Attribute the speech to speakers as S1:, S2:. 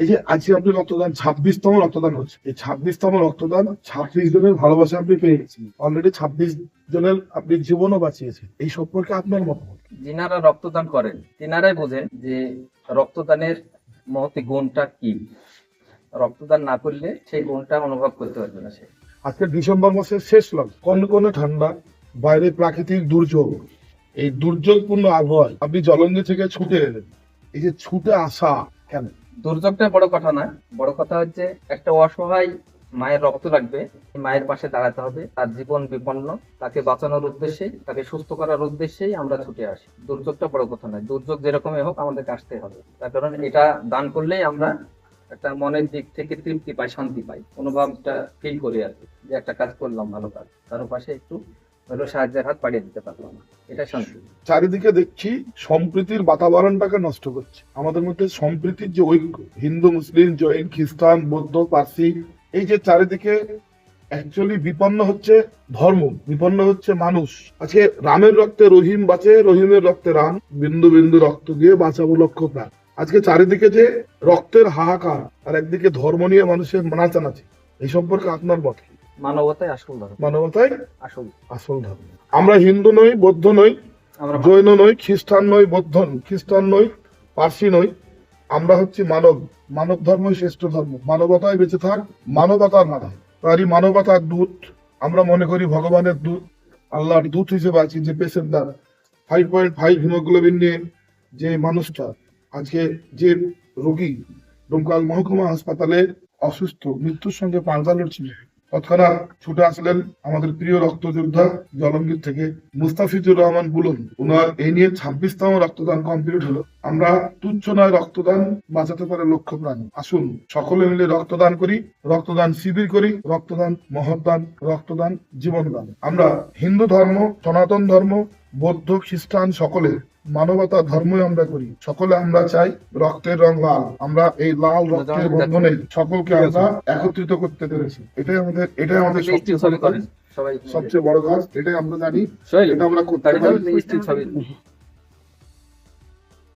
S1: এই যে আজকে আপনি রক্তদান ছাব্বিশতম রক্তদান হচ্ছে। এই ছাব্বিশতম রক্তদান ছাব্বিশ জনের ভালোবাসা আপনি পেয়ে গেছেন। অলরেডি ছাব্বিশ জনের আপনি জীবনও বাঁচিয়েছেন। এই সম্পর্কে আপনার মতামত?
S2: যিনারা রক্তদান করেন তিনারাই বোঝেন যে রক্তদানের মহতি গুণটা কি। রক্তদান না করলে সেই গুণটা অনুভব করতে পারবে না সে।
S1: আজকে ডিসেম্বর মাসের শেষ লগ কোন কোন ঠান্ডা বাইরে প্রাকৃতিক দুর্যোগ এই দুর্যোগপূর্ণ আবহাওয়ায় আপনি জলঙ্গি থেকে ছুটে এলেন। এই যে ছুটে আসা কেন?
S2: দুর্যোগটা বড় কথা না। বড় কথা হচ্ছে একটা অসহায় মায়ের রক্ত লাগবে মায়ের পাশে দাঁড়াতে হবে তার জীবন বিপন্ন তাকে বাঁচানোর উদ্দেশ্যে তাকে সুস্থ করার উদ্দেশ্যেই আমরা ছুটে আসি। দুর্যোগটা বড় কথা নয় দুর্যোগ যেরকমই হোক আমাদেরকে আসতে হবে। তার কারণ এটা দান করলেই আমরা একটা মনের দিক থেকে তৃপ্তি পাই শান্তি পাই। অনুভবটা ফিল করি আর কি, যে একটা কাজ করলাম ভালো কাজ। তার পাশে একটু হলো সাহায্যের হাত বাড়িয়ে দিতে পারলাম এটা শান্তি
S1: চারিদিকে দেখছি সম্প্রীতির বাতাবরণটাকে নষ্ট করছে। আমাদের মধ্যে সম্প্রীতির যে ঐক্য, হিন্দু, মুসলিম, জৈন, খ্রিস্টান, বৌদ্ধ, পার্সি, এই যে চারিদিকে অ্যাকচুয়ালি বিপন্ন হচ্ছে ধর্ম, বিপন্ন হচ্ছে মানুষ। আজকে রামের রক্তে রহিম বাঁচে, রহিমের রক্তে রাম, বিন্দু বিন্দু রক্ত দিয়ে বাঁচাবো লক্ষ্য প্রাণ। আজকে চারিদিকে যে রক্তের হাহাকার, আর একদিকে ধর্ম নিয়ে মানুষের নাচানাচি এই সম্পর্কে আপনার মত কি?
S2: মানবতাই আসল ধর্ম।
S1: মানবতাই
S2: আসল।
S1: আসল ধর্ম। আমরা হিন্দু নই বৌদ্ধ নই
S2: আমরা
S1: জৈন নই খ্রিস্টান নই বৌদ্ধ খ্রিস্টান নই পার্সি নই। আমরা হচ্ছি মানব। মানব ধর্মই শ্রেষ্ঠ ধর্ম। মানবতায় বেঁচে থাক মানবতার মাথায় তারই মানবতার দূত। আমরা মনে করি ভগবানের দূত। আল্লাহর দূত হিসেবে আছি যে পেশেন্টার ফাইভ পয়েন্ট ফাইভ হিমোগ্লোবিন নিয়ে যে মানুষটা আজকে যে রোগী ডোমকাল মহকুমা হাসপাতালে অসুস্থ মৃত্যুর সঙ্গে পাঞ্জা লড়ছিল। তৎক্ষণাৎ ছুটে আসলেন আমাদের প্রিয় রক্ত যোদ্ধা জলঙ্গির থেকে মুস্তাফিজুর রহমান বুলন। ওনার এই নিয়ে ছাব্বিশতম রক্তদান কমপ্লিট হলো। আমরা তুচ্ছ নয় রক্তদান বাঁচাতে পারে লক্ষ্য প্রাণ। আসুন সকলে মিলে রক্তদান করি রক্তদান শিবির করি রক্তদান মহৎদান রক্তদান জীবনদান। আমরা হিন্দু ধর্ম সনাতন ধর্ম বৌদ্ধ খ্রিস্টান সকলে মানবতা ধর্মই আমরা করি। সকলে আমরা চাই রক্তের রং লাল। আমরা এই লাল রক্তের বন্ধনে সকলকে আমরা একত্রিত করতে পেরেছি। এটাই আমাদের এটাই আমাদের সবচেয়ে বড় কাজ। এটাই আমরা জানি। এটা আমরা করতে পারি।